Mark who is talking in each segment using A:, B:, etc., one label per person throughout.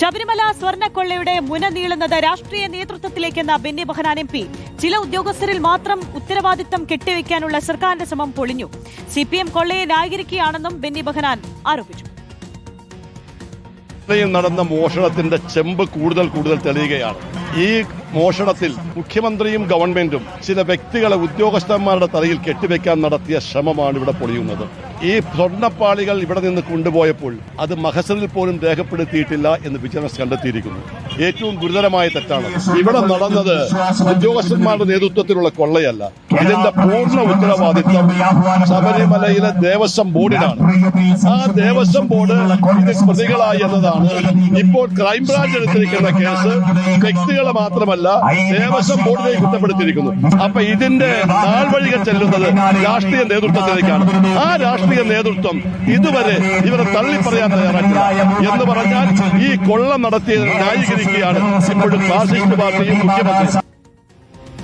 A: ശബരിമല സ്വർണക്കൊള്ളയുടെ മുന നീളുന്നത് രാഷ്ട്രീയ നേതൃത്വത്തിലേക്കെന്ന ബെന്നി ബഹനാൻ എം പി. ചില ഉദ്യോഗസ്ഥരിൽ മാത്രം ഉത്തരവാദിത്തം കെട്ടിവെക്കാനുള്ള സർക്കാരിന്റെ ശ്രമം പൊളിഞ്ഞു. സി പി എം കൊള്ളയെ ന്യായീകരിക്കുകയാണെന്നും ബെന്നി ബഹനാൻ ആരോപിച്ചു.
B: നടന്ന മോഷണത്തിന്റെ ചെമ്പ് കൂടുതൽ കൂടുതൽ തെളിയുകയാണ്. ഈ മോഷണത്തിൽ മുഖ്യമന്ത്രിയും ഗവൺമെന്റും ചില വ്യക്തികളെ ഉദ്യോഗസ്ഥന്മാരുടെ തലയിൽ കെട്ടിവെക്കാൻ നടത്തിയ ശ്രമമാണ് ഇവിടെ പൊളിയുന്നത്. ഈ സ്വർണപ്പാളികൾ ഇവിടെ നിന്ന് കൊണ്ടുപോയപ്പോൾ അത് മഹസറിൽ പോലും രേഖപ്പെടുത്തിയിട്ടില്ല എന്ന് വിജിലൻസ് കണ്ടെത്തിയിരിക്കുന്നു. ഏറ്റവും ഗുരുതരമായ തെറ്റാണ്. ഇവിടെ നടന്നത് ഉദ്യോഗസ്ഥന്മാരുടെ നേതൃത്വത്തിലുള്ള കൊള്ളയല്ല. ഇതിന്റെ പൂർണ ഉത്തരവാദിത്വം ശബരിമലയിലെ ദേവസ്വം ബോർഡിനാണ്. ആ ദേവസ്വം ബോർഡ് പ്രതികളായി എന്നതാണ്. ഇപ്പോൾ ക്രൈംബ്രാഞ്ച് എടുത്തിരിക്കുന്ന കേസ് വ്യക്തികളെ മാത്രമല്ല ദേവസ്വം ബോർഡിനെ കുറ്റപ്പെടുത്തിയിരിക്കുന്നു. അപ്പൊ ഇതിന്റെ നാൾവഴികൾ ചെല്ലുന്നത് രാഷ്ട്രീയ നേതൃത്വത്തിലേക്കാണ്. ആ രാഷ്ട്രീയ നേതൃത്വം ഇതുവരെ ഇവരെ തള്ളി പറയാൻ തയ്യാറായിട്ടില്ല. എന്ന് പറഞ്ഞാൽ ഈ കൊള്ള നടത്തിയത് ന്യായീകരിക്കുകയാണ് ഇപ്പോഴും ഫാസിസ്റ്റ് പാർട്ടിയും മുഖ്യമന്ത്രി.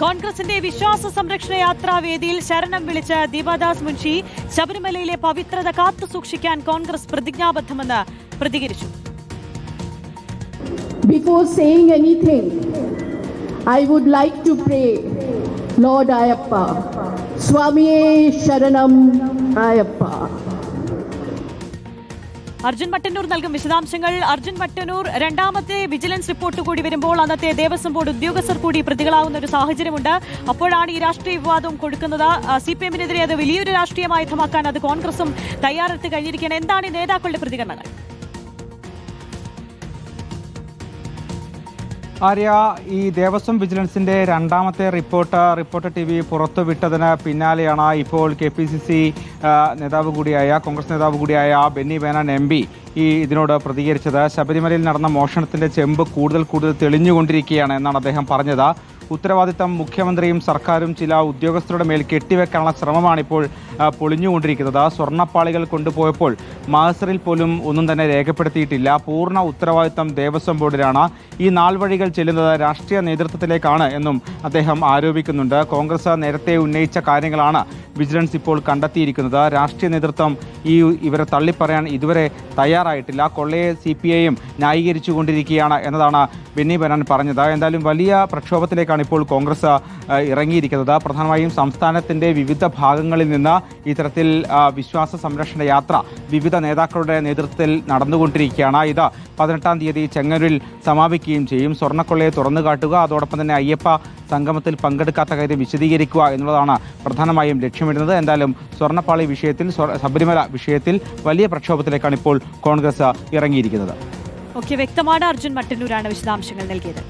A: കോൺഗ്രസിന്റെ വിശ്വാസ സംരക്ഷണ യാത്രാ വേദിയിൽ ശരണം വിളിച്ച ദീപാദാസ് മുൻഷി ശബരിമലയിലെ പവിത്രത കാത്തു സൂക്ഷിക്കാൻ കോൺഗ്രസ് പ്രതിജ്ഞാബദ്ധമെന്ന് പ്രതികരിച്ചു.
C: Before saying anything, I would like to pray lord Ayappa, സ്വാമിയെ ശരണം Ayappa.
A: അർജുൻ മട്ടന്നൂർ നൽകും വിശദാംശങ്ങൾ. അർജുൻ മട്ടന്നൂർ രണ്ടാമത്തെ വിജിലൻസ് റിപ്പോർട്ട് കൂടി വരുമ്പോൾ അന്നത്തെ ദേവസ്വം ബോർഡ് ഉദ്യോഗസ്ഥർ കൂടി പ്രതികളാവുന്ന ഒരു സാഹചര്യമുണ്ട്. അപ്പോഴാണ് ഈ രാഷ്ട്രീയ വിവാദവും കൊടുക്കുന്നത്. സി പി എമ്മിനെതിരെ അത് വലിയൊരു രാഷ്ട്രീയമായുധമാക്കാൻ അത് കോൺഗ്രസും തയ്യാറെടുത്ത് കഴിഞ്ഞിരിക്കുകയാണ്. എന്താണ് ഈ നേതാക്കളുടെ പ്രതികരണങ്ങൾ?
D: ആര്യ ഈ ദേവസ്വം വിജിലൻസിന്റെ രണ്ടാമത്തെ റിപ്പോർട്ട് റിപ്പോർട്ട് ടി വി പുറത്തുവിട്ടതിന് പിന്നാലെയാണ് ഇപ്പോൾ കെ പി സി സി നേതാവ് കൂടിയായ കോൺഗ്രസ് നേതാവ് കൂടിയായ ബെന്നി ബേനാൻ എം പി ഈ ഇതിനോട് പ്രതികരിച്ചത്. ശബരിമലയിൽ നടന്ന മോഷണത്തിന്റെ ചെമ്പ് കൂടുതൽ കൂടുതൽ തെളിഞ്ഞുകൊണ്ടിരിക്കുകയാണ് എന്നാണ് അദ്ദേഹം പറഞ്ഞത്. ഉത്തരവാദിത്തം മുഖ്യമന്ത്രിയും സർക്കാരും ചില ഉദ്യോഗസ്ഥരുടെ മേൽ കെട്ടിവെക്കാനുള്ള ശ്രമമാണിപ്പോൾ പൊളിഞ്ഞുകൊണ്ടിരിക്കുന്നത്. സ്വർണപ്പാളികൾ കൊണ്ടുപോയപ്പോൾ മാസറിൽ പോലും ഒന്നും തന്നെ രേഖപ്പെടുത്തിയിട്ടില്ല. പൂർണ ഉത്തരവാദിത്തം ദേവസ്വം ബോർഡിലാണ്. ഈ നാൾവഴികൾ ചെല്ലുന്നത് രാഷ്ട്രീയ നേതൃത്വത്തിലേക്കാണ് എന്നും അദ്ദേഹം ആരോപിക്കുന്നുണ്ട്. കോൺഗ്രസ് നേരത്തെ ഉന്നയിച്ച കാര്യങ്ങളാണ് വിജിലൻസ് ഇപ്പോൾ കണ്ടെത്തിയിരിക്കുന്നത്. രാഷ്ട്രീയ നേതൃത്വം ഈ ഇവരെ തള്ളിപ്പറയാൻ ഇതുവരെ തയ്യാറായിട്ടില്ല. കൊള്ളയെ സി പി ഐയും ന്യായീകരിച്ചുകൊണ്ടിരിക്കുകയാണ് എന്നതാണ് ബെന്നി ബനാൻ പറഞ്ഞത്. എന്തായാലും വലിയ പ്രക്ഷോഭത്തിലേക്കാണ് ഇപ്പോൾ കോൺഗ്രസ് ഇറങ്ങിയിരിക്കുന്നത്. പ്രധാനമായും സംസ്ഥാനത്തിന്റെ വിവിധ ഭാഗങ്ങളിൽ നിന്ന് ഇത്തരത്തിൽ വിശ്വാസ സംരക്ഷണ യാത്ര വിവിധ നേതാക്കളുടെ നേതൃത്വത്തിൽ നടന്നുകൊണ്ടിരിക്കുകയാണ്. ഇത് പതിനെട്ടാം തീയതി ചെങ്ങന്നൂരിൽ സമാപിക്കുകയും ചെയ്യും. സ്വർണക്കൊള്ളയെ തുറന്നു കാട്ടുക അതോടൊപ്പം തന്നെ അയ്യപ്പ സംഗമത്തിൽ പങ്കെടുക്കാത്ത കാര്യം വിശദീകരിക്കുക എന്നുള്ളതാണ് പ്രധാനമായും ലക്ഷ്യമിടുന്നത്. എന്തായാലും സ്വർണപ്പാളി വിഷയത്തിൽ ശബരിമല വിഷയത്തിൽ വലിയ പ്രക്ഷോഭത്തിലേക്കാണ് ഇപ്പോൾ കോൺഗ്രസ് ഇറങ്ങിയിരിക്കുന്നത്.
A: ഓക്കെ വ്യക്തമാണ്. അർജുൻ മട്ടന്നൂരാണ് വിശദാംശങ്ങൾ നൽകിയത്.